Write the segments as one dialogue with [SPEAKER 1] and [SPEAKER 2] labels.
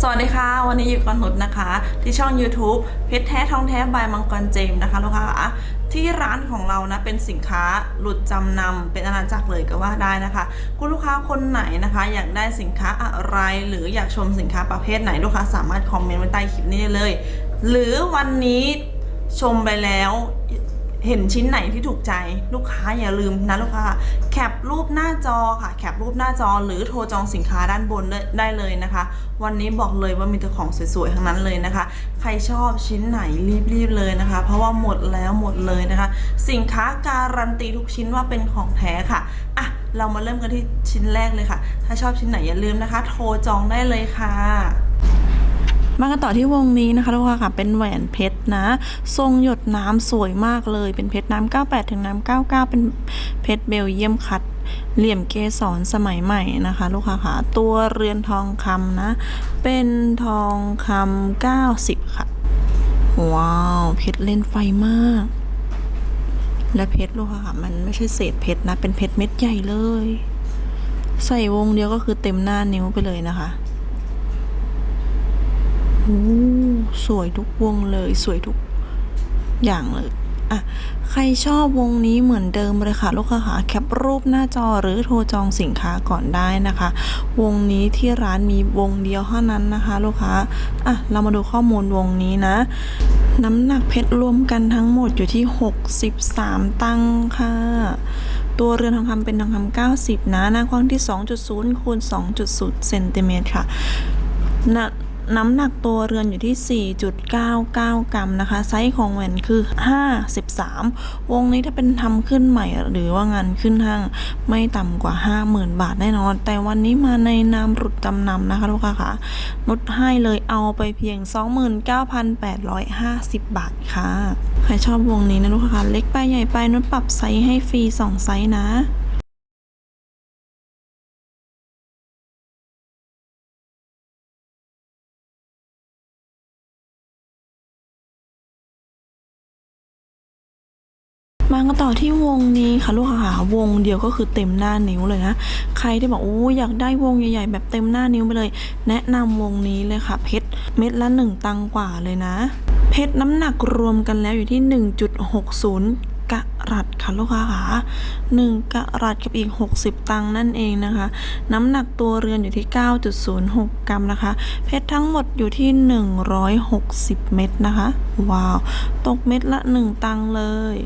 [SPEAKER 1] สวัสดีค่ะ วันนี้อยู่กับนุชนะคะ ที่ช่อง YouTube เพชรแท้ทองแท้บายมังกรเจมส์นะคะลูกค้าที่ร้านของเรานะเป็นสินค้าหลุดจำนำเป็นอาณาจักรเลยก็ว่าได้นะคะ คุณลูกค้าคนไหนนะคะ อยากได้สินค้าอะไร หรืออยากชมสินค้าประเภทไหนลูกค้าสามารถคอมเมนต์ไว้ใต้คลิปนี้ได้เลย หรือวันนี้ชมไปแล้ว เห็นชิ้นไหนที่ถูกใจลูกค้าอย่าลืมนะลูกค้าแคปรูปหน้าจอค่ะแคปรูปหน้าจอหรือโทรจองสินค้าด้านบนได้เลยนะคะ วันนี้บอกเลยว่ามีแต่ของสวยๆทั้งนั้นเลยนะคะ ใครชอบชิ้นไหนรีบๆเลยนะคะ เพราะว่าหมดแล้วหมดเลยนะคะ สินค้าการันตีทุกชิ้นว่าเป็นของแท้ค่ะอะเรามาเริ่มกันที่ชิ้นแรกเลยค่ะ ถ้าชอบชิ้นไหนอย่าลืมนะคะ โทรจองได้เลยค่ะ มากันต่อที่วงนี้นะคะทุกคนค่ะ เป็นแหวนเพชรนะ ทรงหยดน้ำสวยมากเลย เป็นเพชรน้ำ98 ถึงน้ำ99 เป็นเพชรเบลเยียมคัด เหลี่ยมเกสรสมัยใหม่นะคะ ลูกค้าค่ะ ตัวเรือนทองคำนะ เป็นทองคำ90 ค่ะ ว้าว เพชรเล่นไฟมาก และเพชรลูกค้าค่ะ มันไม่ใช่เศษเพชรนะ เป็นเพชรเม็ดใหญ่เลย ใส่วงเดียวก็คือเต็มหน้านิ้วไปเลยนะคะ โอ้สวยทุกวงเลยสวยทุกอย่างเลยอะใครชอบวงนี้เหมือนเดิมเลยค่ะ ลูกค้าหาแคปรูปหน้าจอหรือโทรจองสินค้าก่อนได้นะคะ วงนี้ที่ร้านมีวงเดียวเท่านั้นนะคะ ลูกค้าอะเรามาดูข้อมูลวงนี้นะ น้ำหนักเพชรรวมกันทั้งหมดอยู่ที่ 63 ตังค่ะตัวเรือนทองคำเป็นทองคำ90 นะ หน้ากว้างที่ 2.0คูณ2.0เซนติเมตรค่ะน น้ำหนักตัวเรือนอยู่ที่ 4.99 กรัมนะคะ ไซส์ของแหวนคือ 53 วงนี้ถ้าเป็นทำขึ้นใหม่หรือว่างานขึ้นห้างไม่ต่ำกว่า 50,000 บาทแน่นอน แต่วันนี้มาในนามรุดจำนำนะคะลูกค้าค่ะนุดให้เลยเอาไปเพียง 29,850 บาทค่ะ ใครชอบวงนี้นะลูกค้าเล็กไปใหญ่ไปนุดปรับไซส์ให้ฟรี 2 ไซส์นะ กันต่อที่วงนี้ค่ะลูกค้าค่ะวงเดียวก็คือเต็มหน้านิ้วเลยนะ ใครที่บอกโอ้อยากได้วงใหญ่ๆ แบบเต็มหน้านิ้วไปเลย แนะนำวงนี้เลยค่ะ เพชรเม็ดละหนึ่งตังกว่าเลยนะ เพชรน้ำหนักรวมกันแล้วอยู่ที่ 1.60กะรัตค่ะลูกค้าค่ะ1กะรัตกับอีก 60 ตังค์นั่นเองนะคะ น้ำหนักตัวเรือนอยู่ที่ 9.06 กรัมนะคะ เพชรทั้งหมดอยู่ที่ 160 เม็ดนะคะ ว้าว ตกเม็ดละ 1 ตังค์เลย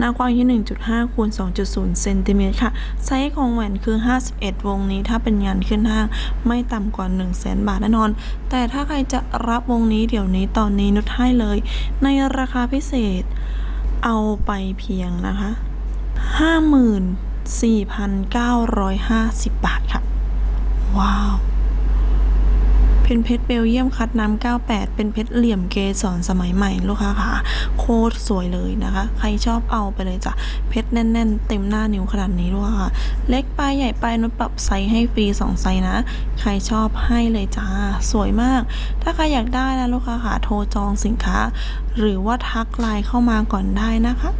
[SPEAKER 1] หน้ากว้างที่1.5 คูณ 2.0 เซนติเมตรค่ะ ไซส์ของแหวนคือ 51 วงนี้ ถ้าเป็นงานขึ้นห้างไม่ต่ำกว่า 1 0 0 0 0แบาทแน่นอน แต่ถ้าใครจะรับวงนี้เดี๋ยวนี้ตอนนี้นุชให้เลย ในราคาพิเศษเอาไปเพียงนะคะ 54,950 บาทค่ะ ว้าว เป็นเพชรเบลเยียมคัดน้ำ98 เป็นเพชรเหลี่ยมเกสรสมัยใหม่ลูกค้าค่ะ โคตรสวยเลยนะคะ ใครชอบเอาไปเลยจ้ะ เพชรแน่น ๆ เต็มหน้านิ้วขนาดนี้ลูกค้าค่ะ เล็กไปใหญ่ไปนุชปรับไซส์ให้ฟรี 2 ไซส์นะ ใครชอบให้เลยจ้า สวยมาก ถ้าใครอยากได้นะลูกค้าค่ะ โทรจองสินค้า หรือว่าทักไลน์เข้ามาก่อนได้นะคะ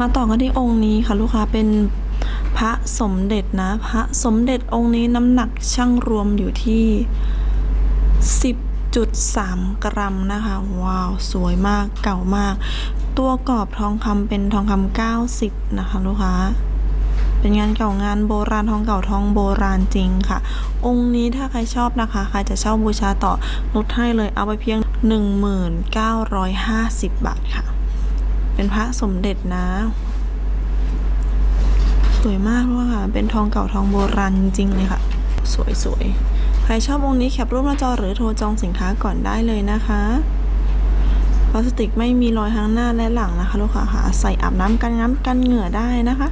[SPEAKER 1] มาต่อกันที่องค์นี้ค่ะลูกค้าเป็นพระสมเด็จนะ พระสมเด็จองค์นี้น้ำหนักช่างรวมอยู่ที่ 10.3 กรัมนะคะ ว้าว สวยมากเก่ามาก ตัวกรอบทองคำเป็นทองคำ90 นะคะลูกค้าเป็นงานเก่างานโบราณทองเก่าทองโบราณจริงค่ะ องค์นี้ถ้าใครชอบนะคะ ใครจะเช่าบูชาต่อลดให้เลยเอาไปเพียง 1950 บาทค่ะ เป็นพระสมเด็จนะ สวยมากเลยค่ะ เป็นทองเก่าทองโบราณจริงๆเลยค่ะ สวยสวยใครชอบองค์นี้แคปรูปหน้าจอหรือโทรจองสินค้าก่อนได้เลยนะคะพลาสติกไม่มีรอยทั้งหน้าและหลังนะคะ ลูกค้าค่ะ ใส่อาบน้ำกันน้ำกันเหงื่อได้นะคะ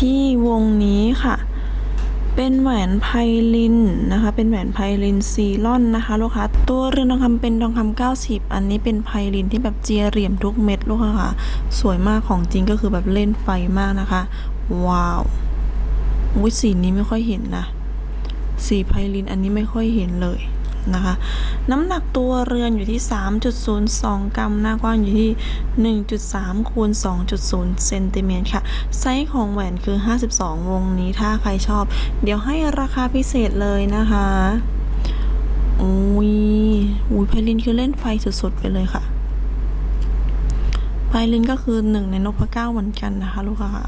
[SPEAKER 1] ที่วงนี้ค่ะ เป็นแหวนไพลินนะคะ เป็นแหวนไพลินซีลอนนะคะลูกค้า ตัวเรือนทองคำเป็นทองคำ90 อันนี้เป็นไพลินที่แบบเจียเหลี่ยมทุกเม็ดลูกค้าค่ะ สวยมากของจริงก็คือแบบเล่นไฟมากนะคะ ว้าวอุ้ยสีนี้ไม่ค่อยเห็นนะ สีไพลินอันนี้ไม่ค่อยเห็นเลย นะคะ น้ำหนักตัวเรือนอยู่ที่ 3.02 กรัม หน้ากว้างอยู่ที่ 1.3 คูณ 2.0 เซนติเมตรค่ะ ไซส์ของแหวนคือ 52 วงนี้ถ้าใครชอบ เดี๋ยวให้ราคาพิเศษเลยนะคะอุ้ยอุ้ยไพลินคือเล่นไฟสุดๆไปเลยค่ะ ไพลินก็คือหนึ่งในนพเก้าเหมือนกันนะคะลูกค้าค่ะ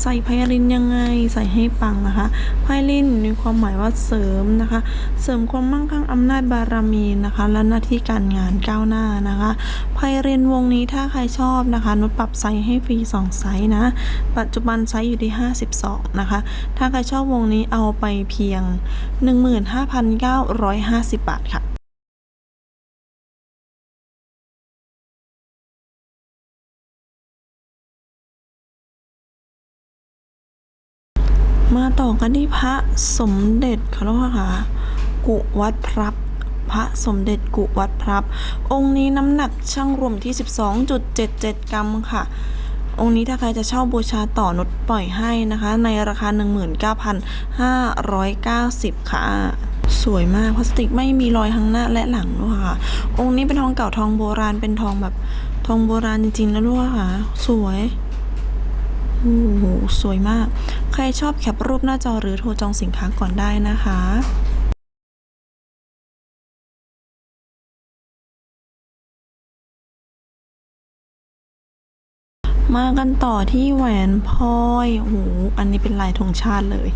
[SPEAKER 1] ใส่ไพลินยังไงใส่ให้ปังนะคะไพลินมีความหมายว่าเสริมนะคะ เสริมความมั่งคั่งอำนาจบารมีนะคะ และหน้าที่การงานก้าวหน้านะคะไพลินวงนี้ถ้าใครชอบนะคะนุชปรับไซส์ให้ฟรี2ไซส์นะ ปัจจุบันไซส์อยู่ที่ 52 นะคะ ถ้าใครชอบวงนี้เอาไปเพียง 15,950 บาทค่ะ มาต่อกันที่พระสมเด็จค่ะลูกค้ากุวัดพรับพระสมเด็จกุวัดพรับ องค์นี้น้ำหนักช่างรวมที่ 12.77 กรัมค่ะ องค์นี้ถ้าใครจะเช่าบูชาต่อนุดปล่อยให้นะคะ ในราคา 19,590 ค่ะ สวยมากพลาสติกไม่มีรอยทั้งหน้าและหลังด้วยค่ะ องค์นี้เป็นทองเก่าทองโบราณเป็นทองแบบทองโบราณจริงๆแล้วด้วยค่ะ สวย โอ้โหสวยมาก ใครชอบแคปรูปหน้าจอหรือโทรจองสินค้าก่อนได้นะคะ มากันต่อที่แหวนพลอยโอ้โหอันนี้เป็นลายธงชาติเลย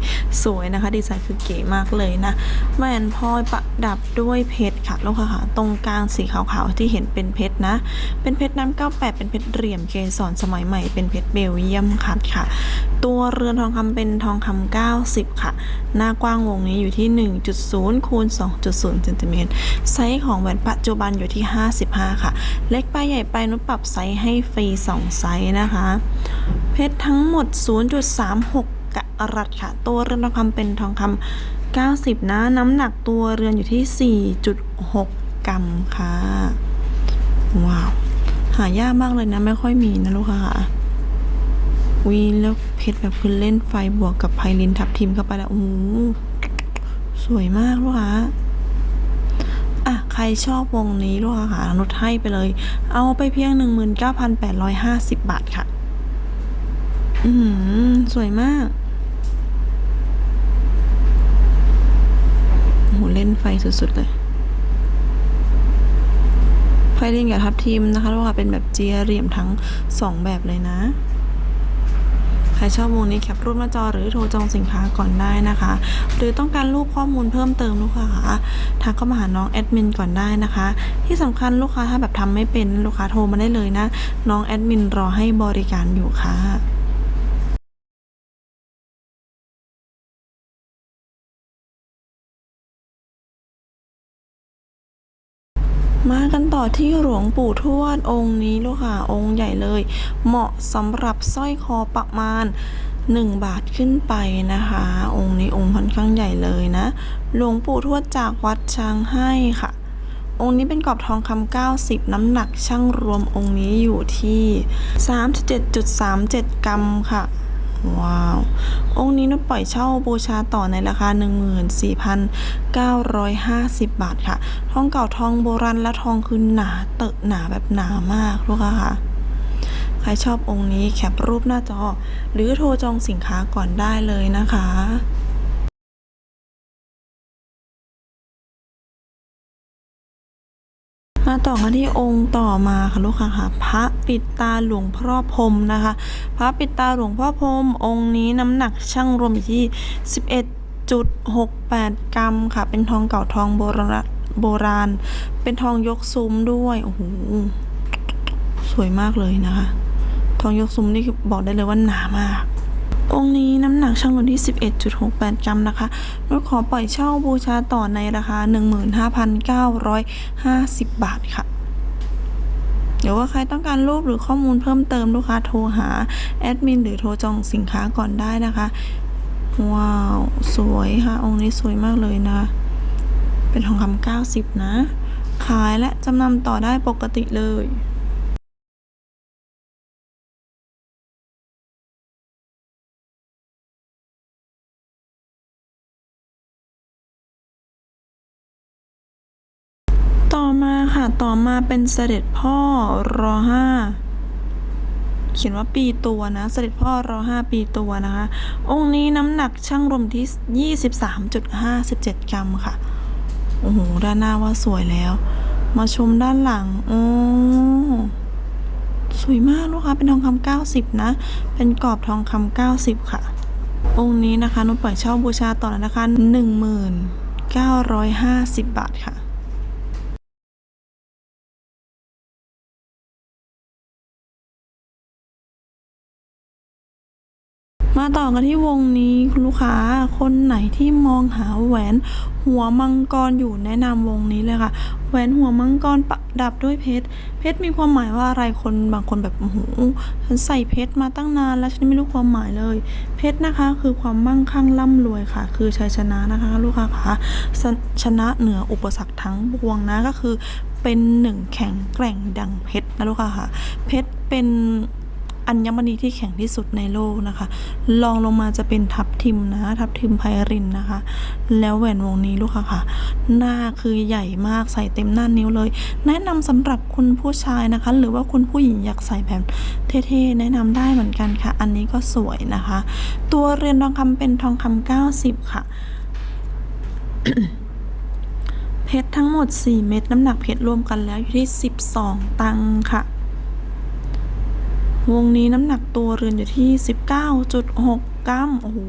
[SPEAKER 1] สวยนะคะ ดีไซน์คือเก๋มากเลยนะ แหวนพลอยประดับด้วยเพชรค่ะลูกค่ะ ตรงกลางสีขาวๆที่เห็นเป็นเพชรนะ เป็นเพชรน้ำ98เป็นเพชรเหลี่ยมเกสรสมัยใหม่ เป็นเพชรเบลเยียมคัดค่ะ ตัวเรือนทองคำเป็นทองคำ90 ค่ะ หน้ากว้างวงนี้อยู่ที่ 1.0คูณ2.0เซนติเมตรไซส์ของแหวนปัจจุบันอยู่ที่ 55 ค่ะ เล็กไปใหญ่ไปนุปรับไซส์ให้ฟรี2ไซส์นะคะ เพชรทั้งหมด 0.36กะรัตค่ะ ตัวเรือนทองคำเป็นทองคำ90 นะ น้ำหนักตัวเรือนอยู่ที่ 4.6 กรัมค่ะ ว้าว หายากมากเลยนะ ไม่ค่อยมีนะลูกค้าค่ะวีแล้วเพชรแบบคือเล่นไฟบวกกับไพลินทับทิมเข้าไปแล้ว โอ้โหสวยมากลูกค้า อะใครชอบวงนี้ลูกค้าค่ะนุดให้ไปเลย เอาไปเพียง 19,850 บาทค่ะ อือหือสวยมากโอ้โหเล่นไฟสุดๆเลย ไฟลินกับทับทิมนะคะลูกค้าเป็นแบบเจียเหลี่ยมทั้งสองแบบเลยนะ ใครชอบวงนี้แคปรูปหน้าจอหรือโทรจองสินค้าก่อนได้นะคะ หรือต้องการรูปข้อมูลเพิ่มเติมลูกค้าทักเข้ามาหาน้องแอดมินก่อนได้นะคะ ที่สำคัญลูกค้าถ้าแบบทำไม่เป็นลูกค้าโทรมาได้เลยนะ น้องแอดมินรอให้บริการอยู่ค่ะ ต่อที่หลวงปู่ทวดองค์นี้ลูกค่ะองค์ใหญ่เลย เหมาะสำหรับสร้อยคอประมาณ 1 บาทขึ้นไปนะคะ องค์นี้องค์ค่อนข้างใหญ่เลยนะ หลวงปู่ทวดจากวัดช้างให้ค่ะ องค์นี้เป็นกรอบทองคำ90 น้ำหนักช่างรวมองค์นี้อยู่ที่ 37.37 กรัมค่ะ ว้าว องค์นี้นุชปล่อยเช่าบูชาต่อในราคา 14,950 บาทค่ะ ทองเก่าทองโบราณและทองคือหนาเตอะหนาแบบหนามากลูกค้าค่ะใครชอบองค์นี้แคปรูปหน้าจอ หรือโทรจองสินค้าก่อนได้เลยนะคะ มาต่อกันที่องค์ต่อมาค่ะลูกค้าค่ะ พระปิดตาหลวงพ่อพรมนะคะ พระปิดตาหลวงพ่อพรมองค์นี้น้ำหนักช่างรวมอยู่ที่ 11.68 กรัมค่ะ เป็นทองเก่าทองโบราณโบราณ เป็นทองยกซุ้มด้วย โอ้โห สวยมากเลยนะคะ ทองยกซุ้มนี่คือบอกได้เลยว่าหนามาก องค์นี้น้ำหนักช่างรวมที่ 11.68 กรัมนะคะนุชขอปล่อยเช่าบูชาต่อในราคา 15,950 บาทค่ะเดี๋ยวว่าใครต้องการรูปหรือข้อมูลเพิ่มเติมลูกค้าโทรหาแอดมินหรือโทรจองสินค้าก่อนได้นะคะ ว้าว สวยค่ะ องค์นี้สวยมากเลยนะ เป็นทองคำเก้าสิบนะ ขายและจำนำต่อได้ปกติเลย ต่อมาเป็นเสด็จพ่อรอห้าเขียนว่าปีตัวนะ เสด็จพ่อรอห้าปีตัวนะคะ องค์นี้น้ำหนักช่างรวมที่ 23.57 กรัมค่ะ โอ้โห ด้านหน้าว่าสวยแล้ว มาชมด้านหลัง โอ้สวยมากลูกค้าเป็นทองคำ90 นะ เป็นกรอบทองคำ90 ค่ะ องค์นี้นะคะนุชปล่อยเช่าบูชาต่อแล้วนะคะ 1950 บาทค่ะ มาต่อกันที่วงนี้คุณลูกค้าคนไหนที่มองหาแหวนหัวมังกรอยู่แนะนำวงนี้เลยค่ะ แหวนหัวมังกรประดับด้วยเพชร เพชรมีความหมายว่าอะไรคนบางคนแบบโอ้โหฉันใส่เพชรมาตั้งนานแล้วฉันไม่รู้ความหมายเลย เพชรนะคะคือความมั่งคั่งร่ำรวยค่ะ คือชัยชนะนะคะ ลูกค้าคะชชนะเหนืออุปสรรคทั้งปวงนะก็คือเป็นหนึ่งแข็งแกร่งดังเพชรนะลูกค้าค่ะ เพชรเป็น อัญมณีที่แข็งที่สุดในโลกนะคะลองลงมาจะเป็นทับทิมนะ ทับทิมไพรินนะคะ แล้วแหวนวงนี้ลูกค้าค่ะ หน้าคือใหญ่มากใส่เต็มหน้านิ้วเลย แนะนำสำหรับคุณผู้ชายนะคะ หรือว่าคุณผู้หญิงอยากใส่แบบเท่ๆแนะนำได้เหมือนกันค่ะ อันนี้ก็สวยนะคะ ตัวเรือนทองคำเป็นทองคำ90 ค่ะเพชรทั้งหมด 4 เม็ดน้ำหนักเพชรรวมกันแล้วอยู่ที่ 12 ตังค์ค่ะ วงนี้น้ำหนักตัวเรือนอยู่ที่ 19.6 กรัม โอ้โห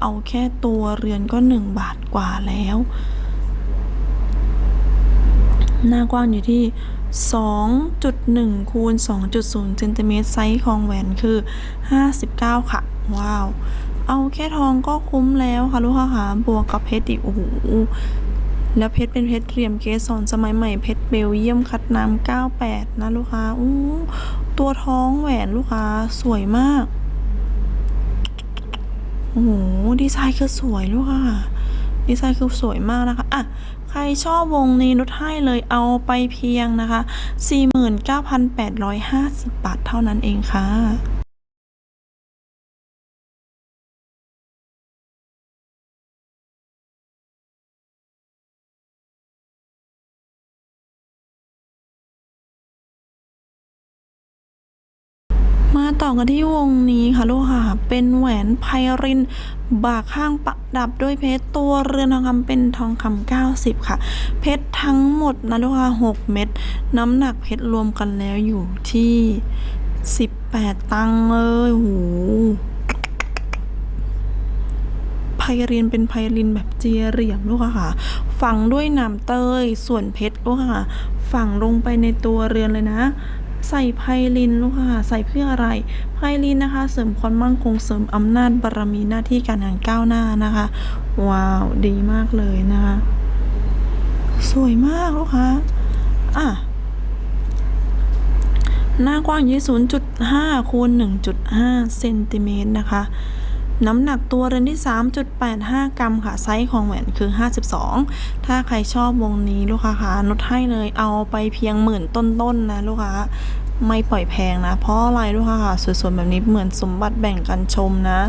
[SPEAKER 1] เอาแค่ตัวเรือนก็ 1 บาทกว่าแล้ว หน้ากว้างอยู่ที่ 2.1 คูณ 2.0 เซนติเมตร ไซส์ของแหวนคือ 59 ค่ะ ว้าว เอาแค่ทองก็คุ้มแล้วค่ะ ลูกค้าค่ะ บวกกับเพชรอีก โอ้โห แล้วเพชรเป็นเพชรเรียมเกสรสมัยใหม่เพชรเบลเยียมคัดน้ำ98 นะลูกค้า อู้ ตัวท้องแหวนลูกค้าสวยมาก โอ้โห ดีไซน์คือสวยลูกค้าดีไซน์คือสวยมากนะคะ อะ ใครชอบวงนี้นุชให้เลยเอาไปเพียงนะคะ 49,850 บาทเท่านั้นเองค่ะ ต่อกันที่วงนี้ค่ะลูกค่ะ เป็นแหวนไพรินบากข้างประดับด้วยเพชรตัวเรือนทองคำเป็นทองคำ90 ค่ะ เพชรทั้งหมดนะลูกค่ะ6เม็ดน้ำหนักเพชรรวมกันแล้วอยู่ที่ 18 ตังค์เลยโหไพรินเป็นไพรินแบบเจียเหลี่ยมลูกค่ะ ฝังด้วยน้ำเตยส่วนเพชรลูกค่ะ ฝังลงไปในตัวเรือนเลยนะ ใส่ไพลินลูกค่ะใส่เพื่ออะไร ไพลินนะคะ เสริมความมั่งคงเสริมอำนาจบารมีหน้าที่การงานก้าวหน้านะคะ ว้าว ดีมากเลยนะคะ สวยมากลูกค้าอะหน้ากว้างอยู่ที่0.5คูณหนึ่งจุดห้าเซนติเมตรนะคะ น้ำหนักตัวเรือนที่ 3.85 กรัมค่ะ ไซส์ของแหวนคือ 52 ถ้าใครชอบวงนี้ลูกค้าคะนุดให้เลยเอาไปเพียงหมื่นต้นๆนนะลูกค้าไม่ปล่อยแพงนะ เพราะอะไรลูกค้าค่ะสวยๆแบบนี้เหมือนสมบัติแบ่งกันชมนะ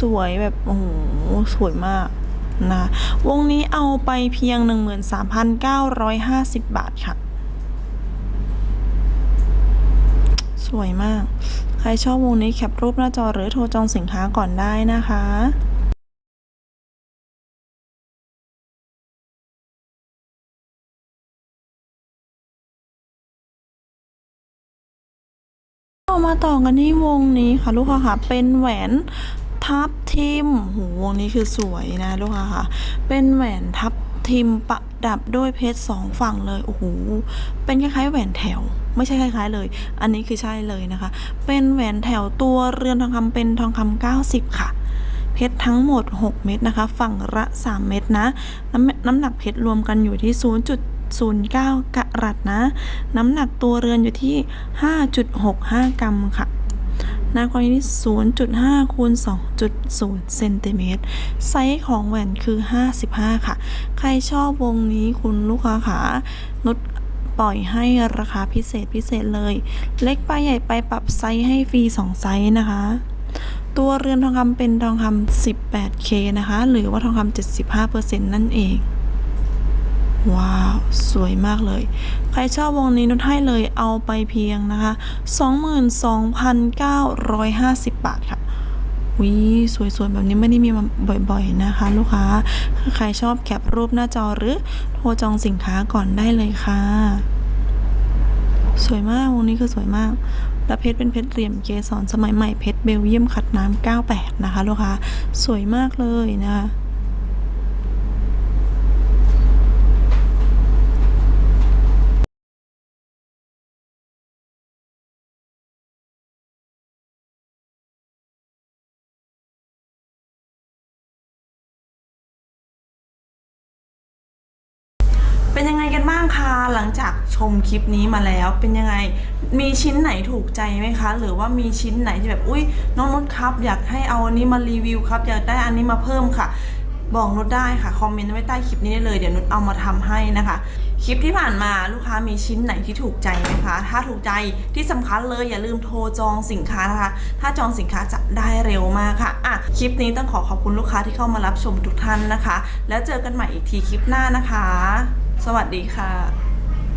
[SPEAKER 1] สวยแบบ โอ้โห สวยมากนะ วงนี้เอาไปเพียง 13,950 บาทค่ะ สวยมาก ใครชอบวงนี้แคปรูปหน้าจอหรือโทรจองสินค้าก่อนได้นะคะเรามาต่อกันที่วงนี้ค่ะลูกค้าค่ะ เป็นแหวนทับทิมโหวงนี้คือสวยนะลูกค้าค่ะ เป็นแหวนทับ ทิมประดับด้วยเพชรสองฝั่งเลยโอ้โหเป็นคล้ายๆแหวนแถว ไม่ใช่คล้ายๆเลย อันนี้คือใช่เลยนะคะ เป็นแหวนแถวตัวเรือนทองคำเป็นทองคำ90 ค่ะเพชรทั้งหมด 6 เม็ดนะคะ ฝั่งละ 3 เม็ดนะน้ำน้ำหนักเพชรรวมกันอยู่ที่ 0.09กะรัตนะ น้ำหนักตัวเรือนอยู่ที่ 5.65 กรัมค่ะ น้าความยาวที่ 0.5 คูณ 2.0 เซนติเมตร ไซส์ของแหวนคือ 55 ค่ะ ใครชอบวงนี้คุณลูกค้าขานุชปล่อยให้ราคาพิเศษพิเศษเลย เล็กไปใหญ่ไปปรับไซส์ให้ฟรี 2 ไซส์นะคะ ตัวเรือนทองคำเป็นทองคำ 18K นะคะ หรือว่าทองคำ75%นั่นเอง ว้าว สวยมากเลย ใครชอบวงนี้นุชให้เลยเอาไปเพียงนะคะ 22,950 บาทค่ะวิสวยๆ แบบนี้ไม่ได้มีมาบ่อยๆนะคะ ลูกค้า ใครชอบแคปรูปหน้าจอหรือโทรจองสินค้าก่อนได้เลยค่ะ สวยมากวงนี้คือสวยมากและเพชรเป็นเพชรเหลี่ยมเกสรสมัยใหม่เพชรเบลเยียมขัดน้ำ98 นะคะ ลูกค้า สวยมากเลยนะคะ เป็นยังไงกันบ้างคะ หลังจากชมคลิปนี้มาแล้วเป็นยังไง มีชิ้นไหนถูกใจไหมคะ หรือว่ามีชิ้นไหนที่แบบอุ้ยน้องนุชครับ อยากให้เอาอันนี้มารีวิวครับ อยากได้อันนี้มาเพิ่มค่ะ บอกนุชได้ค่ะ คอมเมนต์ไว้ใต้คลิปนี้ได้เลยเดี๋ยวนุชเอามาทำให้นะคะ คลิปที่ผ่านมาลูกค้ามีชิ้นไหนที่ถูกใจไหมคะ ถ้าถูกใจที่สำคัญเลยอย่าลืมโทรจองสินค้านะคะ ถ้าจองสินค้าจะได้เร็วมากค่ะอะคลิปนี้ต้องขอขอบคุณลูกค้าที่เข้ามารับชมทุกท่านนะคะ แล้วเจอกันใหม่อีกทีคลิปหน้านะคะสวัสดีค่ะ